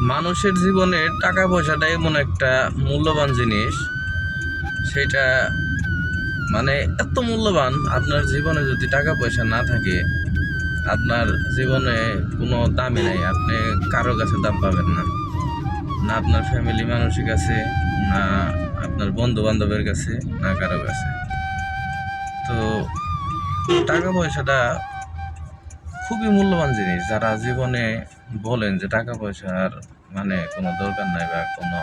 মানুষের জীবনে টাকা পয়সাটা এমন একটা মূল্যবান জিনিস। সেটা মানে এত মূল্যবান, আপনার জীবনে যদি টাকা পয়সা না থাকে, আপনার জীবনে কোনো দামই নাই, আপনি কারও কাছে দাম পাবেন না। না আপনার ফ্যামিলি মানুষের কাছে, না আপনার বন্ধু বান্ধবের কাছে, না কারও কাছে। তো টাকা পয়সাটা খুবই মূল্যবান জিনিস। যারা জীবনে বলেন যে টাকা পয়সার মানে কোনো দরকার নাই বা কোনো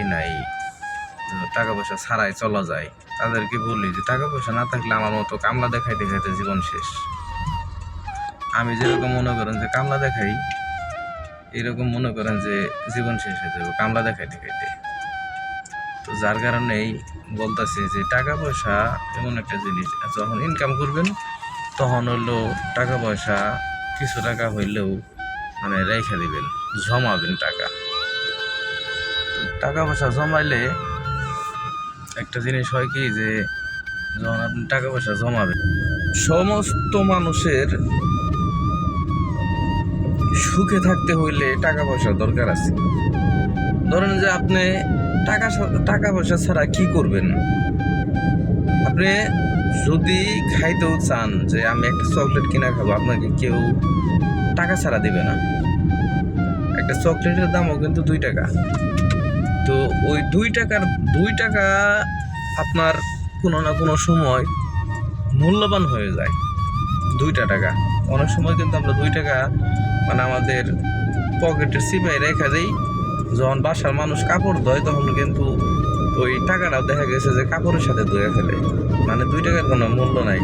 ই নাই, টাকা পয়সা ছাড়াই চলা যায়, তাদেরকে বলি যে টাকা পয়সা না থাকলে আমার মতো কামলা দেখাই দেখাইতে জীবন শেষ। আমি যেরকম মনে করেন যে কামলা দেখাই, এরকম মনে করেন যে জীবন শেষ হয়ে যাবে কামলা দেখাই দেখাইতে তো যার কারণেই বলতেছি যে টাকা পয়সা এমন একটা জিনিস, যখন ইনকাম করবেন তখন হলো টাকা পয়সা কিছু টাকা হইলেও মানে রেখে দিবেন, জমাবেন টাকা। টাকা পয়সা জমাইলে একটা জিনিস হয় কি যে, যখন আপনি টাকা পয়সা জমাবেন, সমস্ত মানুষের সুখে থাকতে হইলে টাকা পয়সার দরকার আছে। ধরেন যে আপনি টাকা টাকা পয়সা ছাড়া কি করবেন? আপনি যদি খাইতেও চান যে আমি একটা চকলেট কিনা খাব, আপনাকে কেউ টাকা ছাড়া দিবে না। একটা চকলেটের দামও কিন্তু দুই টাকা। তো ওই দুই টাকার, দুই টাকা আপনার কোনো না কোনো সময় মূল্যবান হয়ে যায়, দুইটা টাকা। অনেক সময় কিন্তু আমরা দুই টাকা মানে আমাদের পকেটের সিপাই রেখে দিই। যখন বাসার মানুষ কাপড় ধোয়, তখন কিন্তু ওই টাকাটাও দেখা গেছে যে কাপড়ের সাথে ধুয়ে ফেলে। মানে দুই টাকার কোনো মূল্য নাই।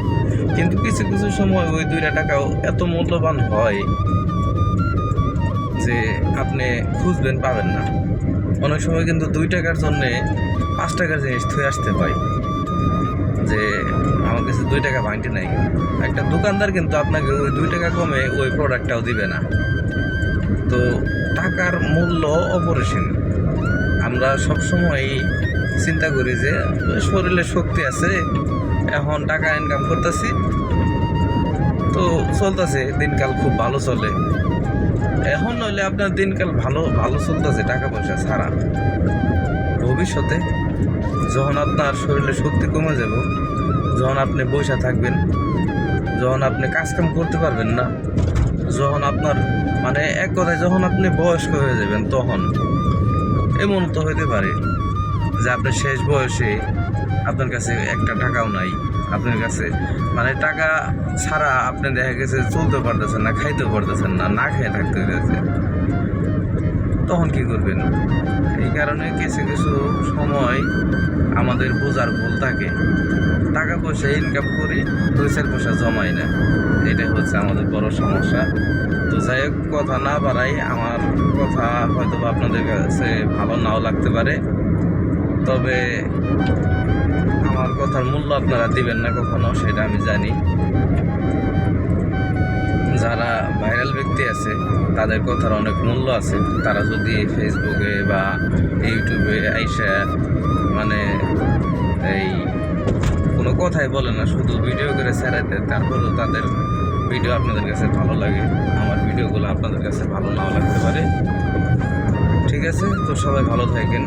কিন্তু কিছু কিছু সময় ওই দুইটা টাকাও এত মূল্যবান হয় যে আপনি খুঁজবেন পাবেন না। অনেক সময় কিন্তু দুই টাকার জন্যে পাঁচ টাকার জিনিস থুয়ে আসতে হয়। যে আমার কাছে দুই টাকা ভাঙটি নাই। একটা দোকানদার কিন্তু আপনাকে ওই দুই টাকা কমে ওই প্রোডাক্টটাও দিবে না। তো টাকার মূল্য অপরিসীম। আমরা সবসময় চিন্তা করি যে, শরীরে শক্তি আছে, এখন টাকা ইনকাম করতেছি। তো চলতেছে, দিনকাল খুব ভালো চলে। এখন নইলে আপনার দিনকাল ভালো ভালো চলতেছে, টাকা পয়সা ছাড়া। ভবিষ্যতে যখন আপনার শরীরে শক্তি কমে যাব, যখন আপনি বসে থাকবেন, যখন আপনি কাজকাম করতে পারবেন না যখন আপনার মানে এক কথায় যখন আপনি বয়স্ক হয়ে যাবেন তখন, এমন তো হইতে পারে যে আপনি শেষ বয়সে আপনার কাছে একটা টাকাও নাই, আপনার কাছে মানে টাকা ছাড়া আপনি দেখা গেছে চলতে পারতেছেন না, খাইতেও পারতেছেন না না খেয়ে থাকতে হইতেছে। তখন কি করবেন? এই কারণে কিছু কিছু সময় আমাদের বোঝার ভুল থাকে। টাকা পয়সা ইনকাম করি দুই চার পয়সা জমাই না। এটা হচ্ছে আমাদের বড় সমস্যা। তো যাই হোক, কথা না বাড়াই, আমার কথা হয়তো আপনাদের কাছে ভালো নাও লাগতে পারে। তবে আমার কথার মূল্য আপনারা দিবেন না কখনো, সেটা আমি জানি। যারা ভাইরাল ব্যক্তি আছে, তাদের কথার অনেক মূল্য আছে। তারা যদি ফেসবুকে বা ইউটিউবে আইসা মানে এই কথাই বলে না, শুধু ভিডিও করে ছেড়াইতে তারপরেও তাদের ভিডিও আপনাদের কাছে ভালো লাগে, আমার ভিডিওগুলো আপনাদের কাছে ভালো নাও লাগতে পারে। ঠিক আছে, তো সবাই ভালো থাকেন।